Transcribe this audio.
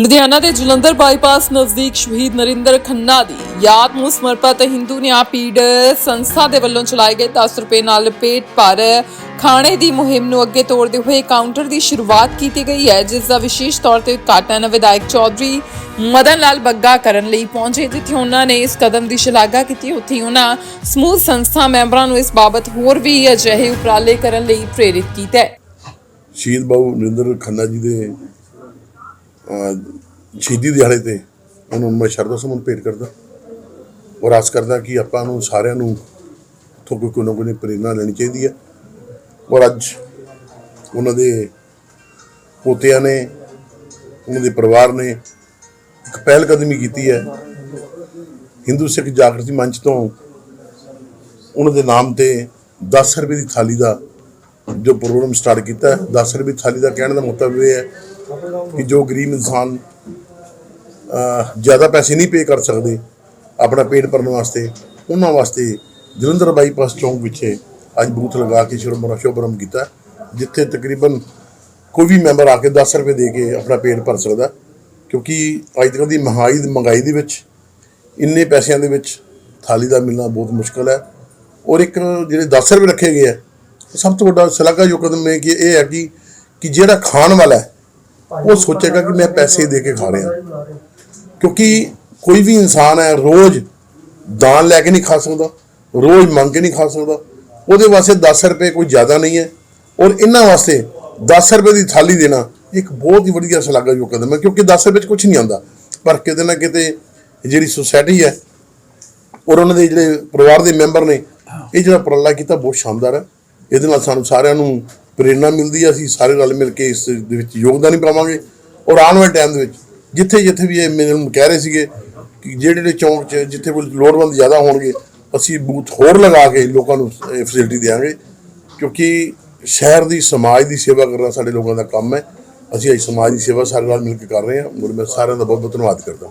ਲੁਧਿਆਣਾ ਦੇ ਜਲੰਧਰ ਬਾਈਪਾਸ ਨਜ਼ਦੀਕ ਸ਼ਹੀਦ ਨਰਿੰਦਰ ਖੰਨਾ ਦੀ ਯਾਦ ਨੂੰ ਸਮਰਪਿਤ ਹਿੰਦੂ ਨਿਆਂ ਪੀੜ ਸੰਸਥਾ ਦੇ ਵੱਲੋਂ ਚਲਾਏ ਗਏ 10 ਰੁਪਏ ਨਾਲ ਪੇਟ ਭਰ ਖਾਣੇ ਦੀ ਮੁਹਿੰਮ ਨੂੰ ਅੱਗੇ ਤੋਰਦੇ ਹੋਏ ਕਾਊਂਟਰ ਦੀ ਸ਼ੁਰੂਆਤ ਕੀਤੀ ਗਈ ਹੈ, ਜਿਸ ਦਾ ਵਿਸ਼ੇਸ਼ ਤੌਰ ਤੇ ਉਦਘਾਟਨ ਵਿਧਾਇਕ ਚੌਧਰੀ ਮਦਨ ਲਾਲ ਬੱਗਾ ਕਰਨ ਲਈ ਪਹੁੰਚੇ, ਜਿੱਥੇ ਉਹਨਾਂ ਨੇ ਇਸ ਕਦਮ ਦੀ ਸ਼ਲਾਘਾ ਕੀਤੀ। ਉੱਥੇ ਹੀ ਉਹਨਾਂ ਸਮੂਹ ਸੰਸਥਾ ਮੈਂਬਰਾਂ ਨੂੰ ਇਸ ਬਾਬਤ ਹੋਰ ਵੀ ਅਜਿਹੇ ਉਪਰਾਲੇ ਕਰਨ ਲਈ ਪ੍ਰੇਰਿਤ ਕੀਤਾ ਹੈ। ਸ਼ਹੀਦ ਬਾਬੂ ਨਰਿੰਦਰ ਖੰਨਾ ਜੀ ਦੇ ਸ਼ਹੀਦੀ ਦਿਹਾੜੇ ਤੇ ਉਹਨੂੰ ਮੈਂ ਸ਼ਰਧਾ ਸੁਮਨ ਭੇਟ ਕਰਦਾ ਔਰ ਆਸ ਕਰਦਾ ਕਿ ਆਪਾਂ ਨੂੰ ਸਾਰਿਆਂ ਨੂੰ ਤੋਂ ਕੋਈ ਕੋਈ ਨਾ ਕੋਈ ਪ੍ਰੇਰਨਾ ਲੈਣੀ ਚਾਹੀਦੀ ਹੈ। ਔਰ ਅੱਜ ਉਹਨਾਂ ਦੇ ਪੋਤਿਆਂ ਨੇ, ਉਹਨਾਂ ਦੇ ਪਰਿਵਾਰ ਨੇ ਇੱਕ ਪਹਿਲ ਕਦਮੀ ਕੀਤੀ ਹੈ। ਹਿੰਦੂ ਸਿੱਖ ਜਾਗਰਤੀ ਮੰਚ ਤੋਂ ਉਹਨਾਂ ਦੇ ਨਾਮ ਤੇ 10 ਰੁਪਏ ਦੀ ਥਾਲੀ ਦਾ ਜੋ ਪ੍ਰੋਗਰਾਮ ਸਟਾਰਟ ਕੀਤਾ ਹੈ 10 ਰੁਪਏ ਥਾਲੀ ਦਾ ਕਹਿਣ ਦਾ ਮਤਲਬ ਇਹ ਹੈ ਕਿ ਜੋ ਗਰੀਬ ਇਨਸਾਨ ਜ਼ਿਆਦਾ ਪੈਸੇ ਨਹੀਂ ਪੇ ਕਰ ਸਕਦੇ ਆਪਣਾ ਪੇਟ ਭਰਨ ਵਾਸਤੇ, ਉਹਨਾਂ ਵਾਸਤੇ ਜਲੰਧਰ ਬਾਈਪਾਸ ਚੌਂਕ ਵਿਖੇ ਅੱਜ ਬੂਥ ਲਗਾ ਕੇ ਸ਼ੁਭਰਮ ਸ਼ੁਭਰਮ ਕੀਤਾ, ਜਿੱਥੇ ਤਕਰੀਬਨ ਕੋਈ ਵੀ ਮੈਂਬਰ ਆ ਕੇ 10 ਰੁਪਏ ਦੇ ਕੇ ਆਪਣਾ ਪੇਟ ਭਰ ਸਕਦਾ, ਕਿਉਂਕਿ ਅੱਜ ਤੱਕ ਦੀ ਮਹਾਈ ਮਹਿੰਗਾਈ ਦੇ ਵਿੱਚ, ਇੰਨੇ ਪੈਸਿਆਂ ਦੇ ਵਿੱਚ ਥਾਲੀ ਦਾ ਮਿਲਣਾ ਬਹੁਤ ਮੁਸ਼ਕਲ ਹੈ। ਔਰ ਇੱਕ ਜਿਹੜੇ 10 ਰੁਪਏ ਰੱਖੇ ਗਏ ਆ ਸਭ ਤੋਂ ਵੱਡਾ ਸ਼ਲਾਘਾਯੋਗ ਕਦਮ ਇਹ ਕਿ ਇਹ ਹੈ ਕਿ ਕਿ ਜਿਹੜਾ ਖਾਣ ਵਾਲਾ ਹੈ ਉਹ ਸੋਚੇਗਾ ਕਿ ਮੈਂ ਪੈਸੇ ਦੇ ਕੇ ਖਾ ਰਿਹਾ। ਕਿਉਂਕਿ ਕੋਈ ਵੀ ਇਨਸਾਨ ਹੈ ਰੋਜ਼ ਦਾਨ ਲੈ ਕੇ ਨਹੀਂ ਖਾ ਸਕਦਾ ਰੋਜ਼ ਮੰਗ ਕੇ ਨਹੀਂ ਖਾ ਸਕਦਾ। ਉਹਦੇ ਵਾਸਤੇ 10 ਰੁਪਏ ਕੋਈ ਜ਼ਿਆਦਾ ਨਹੀਂ ਹੈ। ਔਰ ਇਹਨਾਂ ਵਾਸਤੇ 10 ਰੁਪਏ ਦੀ ਥਾਲੀ ਦੇਣਾ ਇੱਕ ਬਹੁਤ ਹੀ ਵਧੀਆ ਸ਼ਲਾਘਾਯੋਗ ਕਦਮ ਹੈ ਕਿਉਂਕਿ 10 ਰੁਪਏ 'ਚ ਕੁਝ ਨਹੀਂ ਆਉਂਦਾ। ਪਰ ਕਿਤੇ ਨਾ ਕਿਤੇ ਜਿਹੜੀ ਸੁਸਾਇਟੀ ਹੈ ਔਰ ਉਹਨਾਂ ਦੇ ਜਿਹੜੇ ਪਰਿਵਾਰ ਦੇ ਮੈਂਬਰ ਨੇ ਇਹ ਜਿਹੜਾ ਉਪਰਾਲਾ ਕੀਤਾ ਬਹੁਤ ਸ਼ਾਨਦਾਰ ਹੈ। ਇਹਦੇ ਨਾਲ ਸਾਨੂੰ ਸਾਰਿਆਂ ਨੂੰ ਪ੍ਰੇਰਣਾ ਮਿਲਦੀ ਹੈ ਅਸੀਂ ਸਾਰੇ ਰਲ ਮਿਲ ਕੇ ਇਸ ਦੇ ਵਿੱਚ ਯੋਗਦਾਨ ਹੀ ਪਾਵਾਂਗੇ। ਔਰ ਆਉਣ ਵਾਲੇ ਟਾਈਮ ਦੇ ਵਿੱਚ, ਜਿੱਥੇ ਜਿੱਥੇ ਵੀ ਇਹ ਮੈਨੂੰ ਕਹਿ ਰਹੇ ਸੀਗੇ ਕਿ ਜਿਹੜੇ ਜਿਹੜੇ ਚੌਂਕ 'ਚ ਜਿੱਥੇ ਕੋਈ ਲੋੜਵੰਦ ਜ਼ਿਆਦਾ ਹੋਣਗੇ, ਅਸੀਂ ਬੂਥ ਹੋਰ ਲਗਾ ਕੇ ਲੋਕਾਂ ਨੂੰ ਇਹ ਫੈਸਿਲਿਟੀ ਦੇਵਾਂਗੇ ਕਿਉਂਕਿ ਸ਼ਹਿਰ ਦੀ ਸਮਾਜ ਦੀ ਸੇਵਾ ਕਰਨਾ ਸਾਡੇ ਲੋਕਾਂ ਦਾ ਕੰਮ ਹੈ। ਅਸੀਂ ਅੱਜ ਸਮਾਜ ਦੀ ਸੇਵਾ ਸਾਰੇ ਨਾਲ ਮਿਲ ਕੇ ਕਰ ਰਹੇ ਹਾਂ। ਔਰ ਮੈਂ ਸਾਰਿਆਂ ਦਾ ਬਹੁਤ ਬਹੁਤ ਧੰਨਵਾਦ ਕਰਦਾ